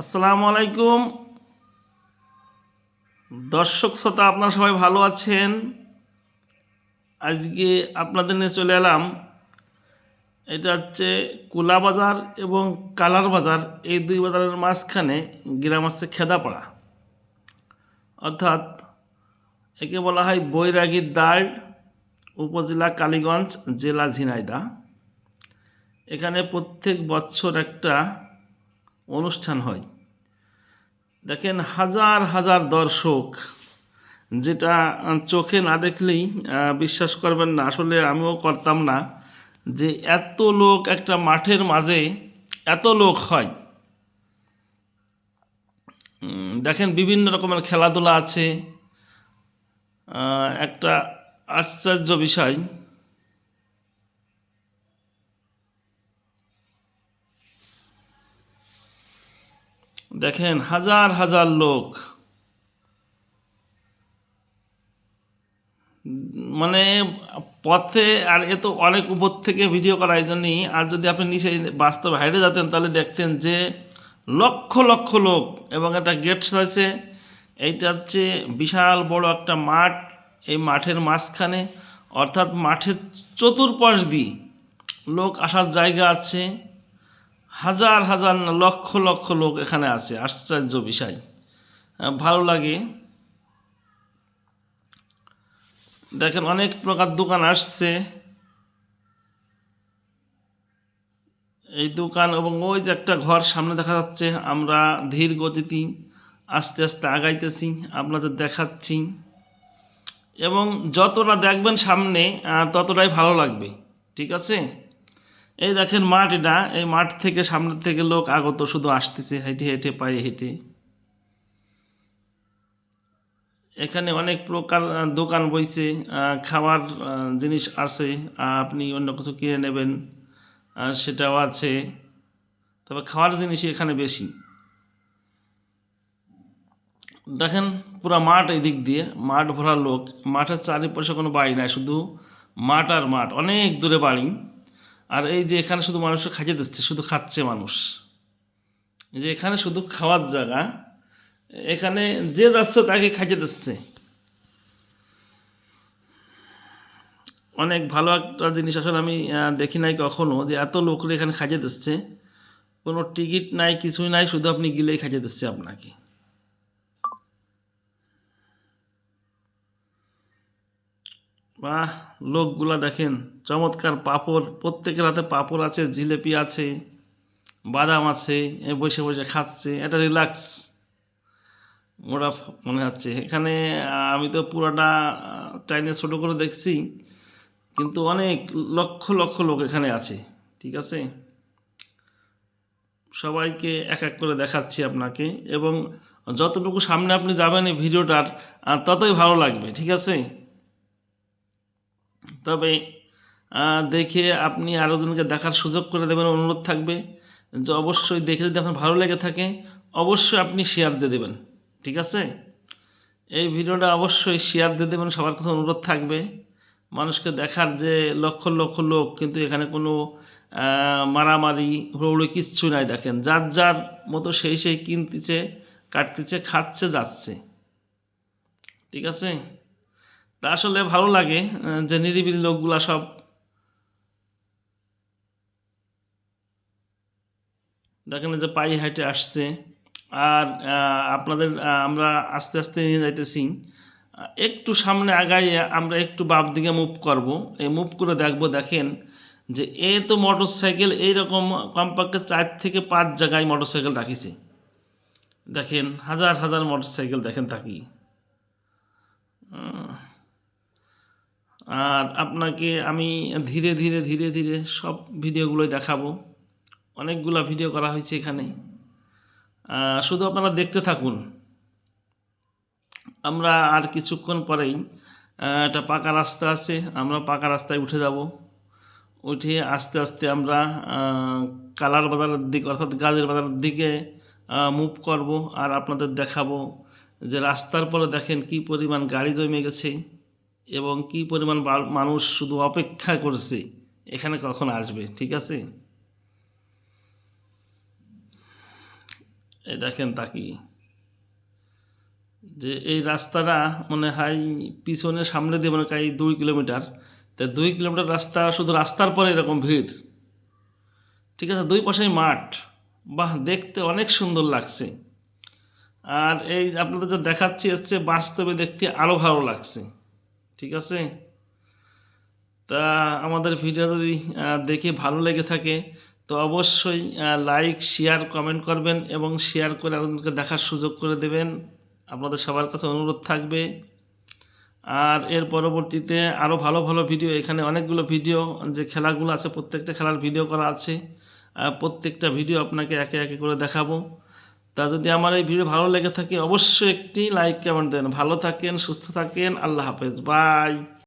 আসসালামু আলাইকুম। দর্শক শ্রোতা, আপনারা সবাই ভালো আছেন? আজকে আপনাদের নিয়ে চলে এলাম। এটা হচ্ছে কুলা বাজার এবং কালার বাজার। এই দুই বাজারের মাঝখানে গ্রাম হচ্ছে খেদাপাড়া। অর্থাৎ একে বলা হয় বৈরাগীর দাঁড় উপজেলা কালীগঞ্জ, জেলা ঝিনাইদা। এখানে প্রত্যেক বছর একটা অনুষ্ঠান হয়। দেখেন হাজার হাজার দর্শক, যেটা চোখে না দেখলেই বিশ্বাস করবেন না, আসলে আমিও করতাম না, যে এত লোক একটা মাঠের মাঝে এত লোক হয়। দেখেন বিভিন্ন রকমের খেলাধুলা আছে। একটা আশ্চর্য বিষয় দেখেন, হাজার হাজার লোক। মানে পথে আর এ তো অনেক উপর থেকে ভিডিও করা এই জন্যই। আর যদি আপনি নিচে বাস্তব হাইটে যেতেন, তাহলে দেখতেন যে লক্ষ লক্ষ লোক এবং একটা গেট রয়েছে। এইটা হচ্ছে বিশাল বড় একটা মাঠ। এই মাঠের মাঝখানে, অর্থাৎ মাঠের চতুর্পাশ দিয়ে লোক আসার জায়গা আছে। হাজার হাজার লক্ষ লক্ষ লোক এখানে আছে, আশ্চর্য বিষয়। ভালো লাগে। দেখেন অনেক প্রকার দোকান আসছে। এই দোকান এবং ওই যে একটা ঘর সামনে দেখা যাচ্ছে, আমরা ধীর গতিতে আস্তে আস্তে আগাইতেছি, আপনাদের দেখাচ্ছি। এবং যতটা দেখবেন সামনে ততটাই ভালো লাগবে, ঠিক আছে? এই দেখেন মাঠ এটা এই মাঠ থেকে সামনের থেকে লোক আগত, শুধু আসতেছে, হেঁটে হেঁটে, পায়ে হেঁটে। এখানে অনেক প্রকার দোকান বইছে খাবার জিনিস আছে আপনি অন্য কিছু কিনে নেবেন সেটাও আছে। তবে খাওয়ার জিনিসই এখানে বেশি। দেখেন পুরো মাঠ এই দিক দিয়ে, মাঠ ভরা লোক, মাঠের চারিপাশে কোনো বাড়ি নাই, শুধু মাঠ আর মাঠ, অনেক দূরে বাড়ি। আর এই যে এখানে শুধু মানুষের খাইয়ে দিচ্ছে, শুধু খাচ্ছে মানুষ। যে এখানে শুধু খাওয়ার জায়গা, এখানে যে যাচ্ছে তাকে খাইয়ে দিচ্ছে। অনেক ভালো একটা জিনিস আসলে আমি দেখি নাই কখনো যে এত লোকের এখানে খাইয়ে দিচ্ছে, কোনো টিকিট নাই, কিছুই নাই, শুধু আপনি গিলেই খাইয়ে দিচ্ছে আপনাকে। বাহ, লোকগুলা দেখেন, চমৎকার পাপড় প্রত্যেকের হাতে পাপড় আছে, জিলেপি আছে, বাদাম আছে বসে বসে খাচ্ছে, এটা রিল্যাক্স। ওরা মনে হচ্ছে। এখানে আমি তো পুরাটা টাইনে ছোটো করে দেখছি, কিন্তু অনেক লক্ষ লক্ষ লোক এখানে আছে, ঠিক আছে? সবাইকে এক এক করে দেখাচ্ছি আপনাকে, এবং যতটুকু সামনে আপনি যাবেন এই ভিডিওটার ততই ভালো লাগবে, ঠিক আছে? তবে দেখে আপনি আরও জনকে দেখার সুযোগ করে দেবেন, অনুরোধ থাকবে যে অবশ্যই দেখে যদি আপনার ভালো লেগে থাকে, অবশ্যই আপনি শেয়ার দিয়ে দেবেন, ঠিক আছে? এই ভিডিওটা অবশ্যই শেয়ার দিয়ে দেবেন, সবার কাছে অনুরোধ থাকবে। মানুষকে দেখার যে লক্ষ লক্ষ লোক, কিন্তু এখানে কোনো মারামারি, হুড়োহুড়ি কিচ্ছু নাই, দেখেন। যার যার মতো সেই সেই কিনতেছে, কাটতেছে, খাচ্ছে, যাচ্ছে, ঠিক আছে? তা আসলে ভালো লাগে যে নিরিবিলি লোকগুলা সব দেখেন যে পায়ে হাইটে আসছে। আর আপনাদের আমরা আস্তে আস্তে নিয়ে যাইতেছি। একটু সামনে আগাই আমরা একটু বাপ দিকে মুভ করব। এই মুভ করে দেখব, দেখেন যে এ তো মোটর সাইকেল এইরকম কমপক্ষে চার থেকে পাঁচ জায়গায় মোটর সাইকেল রাখিছে। দেখেন হাজার হাজার মোটর সাইকেল দেখেন থাকি। আর আপনাকে আমি ধীরে ধীরে ধীরে ধীরে সব ভিডিওগুলোই দেখাবো। অনেকগুলো ভিডিও করা হয়েছে এখানে। শুধু আপনারা দেখতে থাকুন। আমরা আর কিছুক্ষণ পরেই একটা পাকা রাস্তা আছে আমরা পাকা রাস্তায় উঠে যাব। উঠে আস্তে আস্তে আমরা কালার বাজারের দিকে, অর্থাৎ গাজের বাজারের দিকে মুভ করব আর আপনাদের দেখাবো যে রাস্তার পরে দেখেন কি পরিমাণ গাড়ি জমে গেছে। এবং কি পরিমাণ মানুষ শুধু অপেক্ষা করছে, এখানে কখন আসবে, ঠিক আছে? এই দেখেন তাকি, যে এই রাস্তাটা মনে হয় পিছনে সামনে দিয়ে মনে হয় দুই কিলোমিটার। তা দুই কিলোমিটার রাস্তা শুধু রাস্তার পরে এরকম ভিড়। ঠিক আছে, দুই পাশেই মাঠ। বাহ, দেখতে অনেক সুন্দর লাগছে। আর এই আপনাদের যা দেখাচ্ছি হচ্ছে বাস্তবে দেখতে আরও ভালো লাগছে। ঠিক আছে? তা আমাদের ভিডিও যদি দেখে ভালো লেগে থাকে, তো অবশ্যই লাইক শেয়ার কমেন্ট করবেন এবং শেয়ার করে আপনাদেরকে দেখার সুযোগ করে দেবেন। আপনাদের সবার কাছে অনুরোধ থাকবে। আর এর পরবর্তীতে আরও ভালো ভালো ভিডিও এখানে অনেকগুলো ভিডিও যে খেলাগুলো আছে, প্রত্যেকটা খেলার ভিডিও করা আছে। প্রত্যেকটা ভিডিও আপনাকে একে একে করে দেখাবো। তা যদি আমার এই ভিডিও ভালো লেগে থাকে, অবশ্যই একটি লাইক কমেন্ট দেন। ভালো থাকেন, সুস্থ থাকেন, আল্লাহ হাফেজ। বাই